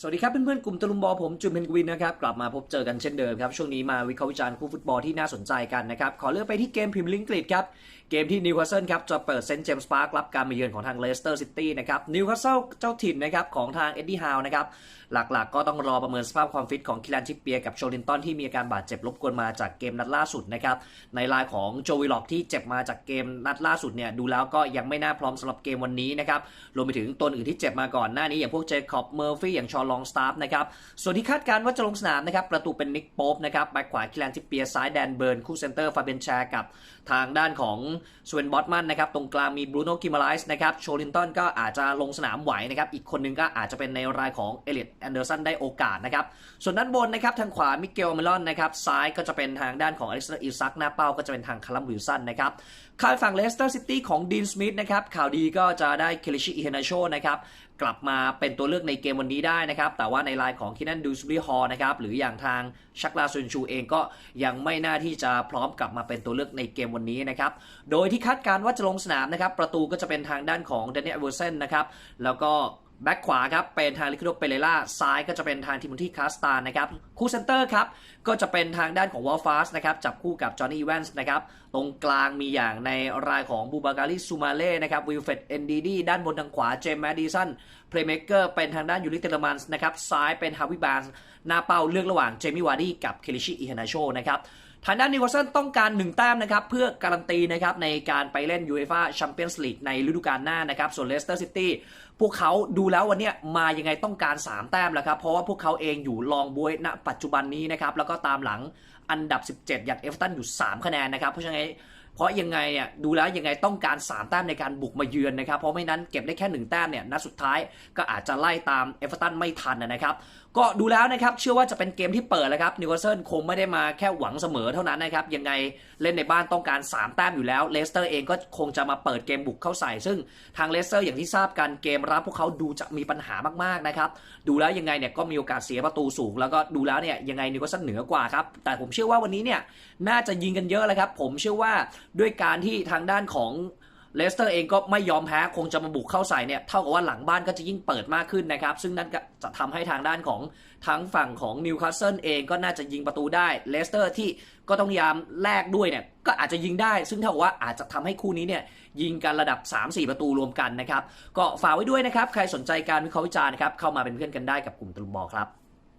สวัสดีครับเพื่อนๆกลุ่มตะลุมบอลผมจุนเพนกวินนะครับกลับมาพบเจอกันเช่นเดิมครับช่วงนี้มาวิเคราะห์วิจารณ์คู่ฟุตบอลที่น่าสนใจกันนะครับขอเลือกไปที่เกมพรีเมียร์ลีกอังกฤษครับเกมที่นิวคาสเซิลครับจะเปิดเซนต์เจมส์พาร์ครับการมาเยือนของทางเลสเตอร์ซิตี้นะครับนิวคาสเซิลเจ้าถิ่นนะครับของทางเอ็ดดี้ฮาวนะครับหลักๆ ก็ต้องรอประเมินสภาพความฟิตของคิลันชิปเปียกับโชลินตันที่มีอาการบาดเจ็บรบกวนมาจากเกมนัดล่าสุดนะครับในรายของโจวิล็อกที่เจ็บมาจากเกมนัดล่าสุดเนี่ยดูแล้วก็ยังไม่น่าพร้อมสำหรับเกมวันนี้นะครับรวมไปถึงตัวอื่นที่เจ็บมาก่อนหน้านี้อย่างพวกเจคอบเมอร์ฟี่อย่างชอลองสตาร์ฟนะครับ ส่วนที่คาดการณ์ว่าจะลงสนามนะครับ ประตูเป็นนิกโป๊ปนะครับแบ็คขวาคิลันชิปเปียซ้ายแดนเบิร์น คู่เซนเตอร์ฟาเบนแชร์กับทางด้านของสเวนบอตมันนะครับ ตรงกลางมีบรูโน่กิมาไลส์นะครับ โชลินตันก็อาจจะลงสนามไหวนะครับ อีกคนนึงก็อาจจะเป็นในรายของเอลียตแอนเดอร์สันได้โอกาสนะครับ ส่วนด้านบนนะครับทางขวามิเกลเมลอนนะครับ ซ้ายก็จะเป็นทางด้านของอเล็กซานเดอร์อิซักหน้าเป้าก็จะเป็นทางคาร์ลัมวิลสันนะครับข้างฝั่งเลสเตอร์ซิตี้ของดีนสมิธนะครับข่าวดีก็จะได้เคลิชิอิเฮนาโชนะครับกลับมาเป็นตัวเลือกในเกมวันนี้ได้นะครับ แต่ว่าในรายของคินันดูสบีฮอลนะครับ หรืออย่างทางชักลาซุนชูเองก็ยังไม่น่าที่จะพร้อมกลับมาเป็นตัวเลือกในเกมวันนี้นะครับ โดยที่คาดการว่าจะลงสนามนะครับ ประตูก็จะเป็นทางด้านของเดน n น e ลเวอร์เซนนะครับ แล้วก็ แบ็กขวาครับเป็นทางลิคิโดเปเรล่าซ้ายก็จะเป็นทางทิมอนที่คาสตานนะครับ คู่เซนเตอร์ครับ ก็จะเป็นทางด้านของวอลฟาสนะครับ จับคู่กับจอห์นนี่แวนส์นะครับ ตรงกลางมีอย่างในรายของบูบาการิซูมาเล่นะครับวิลเฟดเอนดีดีด้านบนทางขวาเจมส์แมดดิสันเพลย์เมเกอร์เป็นทางด้านยูริเตเลมันส์นะครับ ซ้ายเป็นฮาวิบานหน้าเป้าเลือกระหว่างเจมี่วาร์ดี้กับเคลิชิอิฮานาโชนะครับ ทางด้านนิวคาสเซิลต้องการ 1 แต้มนะครับ เพื่อการันตีนะครับในการไปเล่นยูเอฟ่าแชมเปี้ยนส์ลีกในฤดูกาลหน้านะครับ ส่วนเลสเตอร์ซิตี้พวกเขาดูแล้ววันนี้มายังไงต้องการ 3 แต้มแล้วครับ เพราะว่าพวกเขาเองอยู่ลองบวยณปัจจุบันนี้นะครับ แล้วก็ตามหลังอันดับ 17 อย่างเอฟเวอร์ตันอยู่ 3 คะแนนนะครับ เพราะฉะนั้น เพราะยังไงเนี่ยดูแล้วยังไงต้องการ 3 แต้มในการบุกมาเยือนนะครับ เพราะไม่นั้นเก็บได้แค่ 1 แต้มเนี่ยนัดสุดท้ายก็อาจจะไล่ตามเอฟเวอร์ตันไม่ทันนะครับ ก็ดูแล้วนะครับเชื่อว่าจะเป็นเกมที่เปิดแล้วครับนิวคาสเซิลคงไม่ได้มาแค่หวังเสมอเท่านั้นนะครับยังไงเล่นในบ้านต้องการ 3 แต้มอยู่แล้วเลสเตอร์เองก็คงจะมาเปิดเกมบุกเข้าใส่ ซึ่งทางเลสเตอร์อย่างที่ทราบกันเกมรับพวกเขาดูจะมีปัญหามากๆนะครับดูแล้วยังไงเนี่ยก็มีโอกาสเสียประตูสูง แล้วก็ดูแล้วเนี่ยยังไงนิวคาสเซิลเหนือกว่าครับแต่ผมเชื่อว่าวันนี้เนี่ยน่าจะยิงกันเยอะเลยครับผมเชื่อว่า ด้วยการที่ทางด้านของเลสเตอร์เองก็ไม่ยอมแพ้คงจะมาบุกเข้าใส่เนี่ยเท่ากับว่าหลังบ้านก็จะยิ่งเปิดมากขึ้นนะครับ ซึ่งนั่นก็จะทำให้ทางด้านของทั้งฝั่งของนิวคาสเซิลเองก็น่าจะยิงประตูได้เลสเตอร์ที่ก็ต้องพยายามแลกด้วยเนี่ยก็อาจจะยิงได้ ซึ่งเท่ากับว่าอาจจะทำให้คู่นี้เนี่ยยิงกันระดับ 3-4 ประตูรวมกันนะครับ ก็ฝากไว้ด้วยนะครับ ใครสนใจการวิเคราะห์วิจารณ์นะครับเข้ามาเป็นเพื่อนกันได้กับกลุ่มตลุมบอลครับ